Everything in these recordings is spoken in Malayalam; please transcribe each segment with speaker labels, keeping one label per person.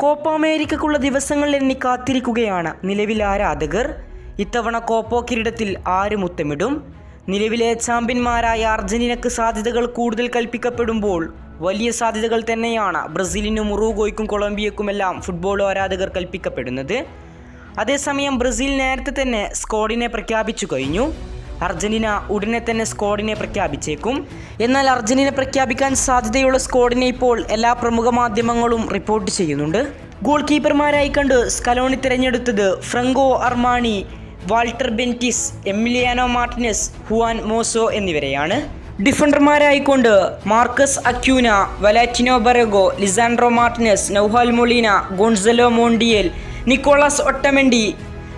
Speaker 1: കോപ്പ അമേരിക്കക്കുള്ള ദിവസങ്ങൾ എണ്ണി കാത്തിരിക്കുകയാണ് നിലവിൽ ആരാധകർ. ഇത്തവണ കോപ്പോ കിരീടത്തിൽ ആര് മുത്തമിടും? നിലവിലെ ചാമ്പ്യന്മാരായ അർജന്റീനക്ക് സാധ്യതകൾ കൂടുതൽ കൽപ്പിക്കപ്പെടുമ്പോൾ വലിയ സാധ്യതകൾ തന്നെയാണ് ബ്രസീലിനും ഉറുഗോയ്ക്കും കൊളംബിയക്കുമെല്ലാം ഫുട്ബോൾ ആരാധകർ കൽപ്പിക്കപ്പെടുന്നത്. അതേസമയം ബ്രസീൽ നേരത്തെ തന്നെ സ്ക്വാഡിനെ പ്രഖ്യാപിച്ചു കഴിഞ്ഞു. അർജന്റീന ഉടനെ തന്നെ സ്ക്വാഡിനെ പ്രഖ്യാപിച്ചേക്കും. എന്നാൽ അർജന്റീന പ്രഖ്യാപിക്കാൻ സാധ്യതയുള്ള സ്ക്വാഡിനെ ഇപ്പോൾ എല്ലാ പ്രമുഖ മാധ്യമങ്ങളും റിപ്പോർട്ട് ചെയ്യുന്നുണ്ട്. ഗോൾ കീപ്പർമാരായി കണ്ട് സ്കലോണി തിരഞ്ഞെടുത്തത് Franco Armani Walter Benitez Emiliano Martinez Juan Musso എന്നിവരെയാണ്. ഡിഫൻഡർമാരായിക്കൊണ്ട് Marcos Acuna Valentino Barco Lisandro Martinez Nahuel Molina Gonzalo Montiel Nicolas Otamendi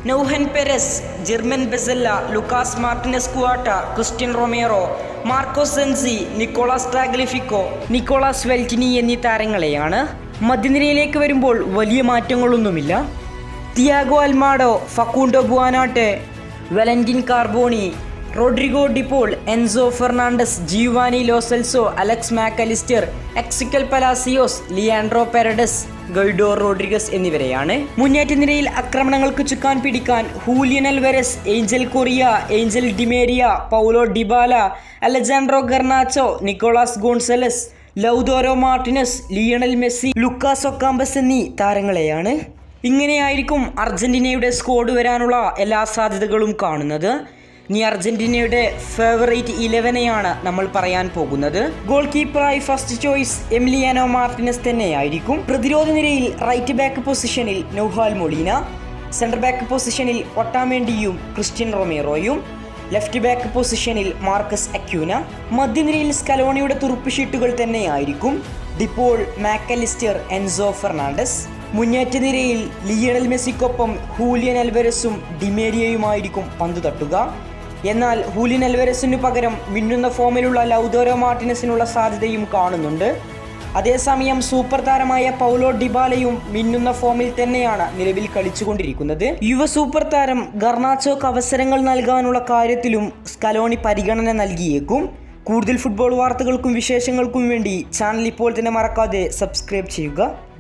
Speaker 1: Nahuel Perez German Pezzella Lucas Martinez Quarta Cristian Romero Marco Senesi Nicolas Tagliafico Nicolas Valentini എന്നീ താരങ്ങളെയാണ് മധ്യനിരയിലേക്ക് വരുമ്പോൾ വലിയ മാറ്റങ്ങളൊന്നുമില്ല. Thiago Almada Facundo Buonanotte Valentin Carboni Rodrigo De Paul Enzo Fernandez Giovani Lo Celso Alex Mac Allister Exequiel Palacios Leandro Paredes Guido Rodriguez എന്നിവരെയാണ്. മുന്നേറ്റ നിരയിൽ ആക്രമണങ്ങൾക്ക് ചുക്കാൻ പിടിക്കാൻ Julian Alvarez Angel Correa Angel Di Maria Paulo Dybala Alejandro Garnacho Nicolas Gonzalez Lautaro Martinez Lionel Messi Lucas Ocampos എന്നീ താരങ്ങളെയാണ്. ഇങ്ങനെയായിരിക്കും അർജന്റീനയുടെ സ്കോഡ് വരാനുള്ള എല്ലാ സാധ്യതകളും കാണുന്നത്. ഇനി അർജന്റീനയുടെ ഫേവറേറ്റ് ഇലവനെയാണ് നമ്മൾ പറയാൻ പോകുന്നത്. ഗോൾ കീപ്പറായി ഫസ്റ്റ് ചോയ്സ് എംലിയാനോ മാർട്ടിനസ് തന്നെയായിരിക്കും. പ്രതിരോധ നിരയിൽ റൈറ്റ് ബാക്ക് പൊസിഷനിൽ നൗഹാൽ മൊളീന സെന്റർ ബാക്ക് പൊസിഷനിൽ ഒട്ടാമേണ്ടിയും ക്രിസ്ത്യൻ റൊമേറോയും ലെഫ്റ്റ് ബാക്ക് പൊസിഷനിൽ മാർക്കസ് അക്യൂന മധ്യനിരയിൽ സ്കലോണിയുടെ തുറുപ്പ് ഷീട്ടുകൾ തന്നെയായിരിക്കും. ഡിപ്പോൾ മാക്കലിസ്റ്റർ എൻസോ ഫെർണാണ്ടസ് മുന്നേറ്റ നിരയിൽ ലിയണൽ മെസ്സിക്കൊപ്പം ഹൂലിയൻ അൽവരസും ഡിമേരിയയുമായിരിക്കും പന്ത് തട്ടുക എന്നാൽ ഹൂലിൻ അൽവരസിനു പകരം മിന്നുന്ന ഫോമിലുള്ള ലൗദോരോ മാർട്ടിനസിനുള്ള സാധ്യതയും കാണുന്നുണ്ട്. അതേസമയം സൂപ്പർ താരമായ പൗലോ ഡിബാലയും മിന്നുന്ന ഫോമിൽ തന്നെയാണ് നിലവിൽ കളിച്ചുകൊണ്ടിരിക്കുന്നത്. യുവ സൂപ്പർ താരം ഗർണാച്ചോക്ക് അവസരങ്ങൾ നൽകാനുള്ള കാര്യത്തിലും സ്കലോണി പരിഗണന നൽകിയേക്കും. കൂടുതൽ ഫുട്ബോൾ വാർത്തകൾക്കും വിശേഷങ്ങൾക്കും വേണ്ടി ചാനൽ ഇപ്പോൾ തന്നെ മറക്കാതെ സബ്സ്ക്രൈബ് ചെയ്യുക.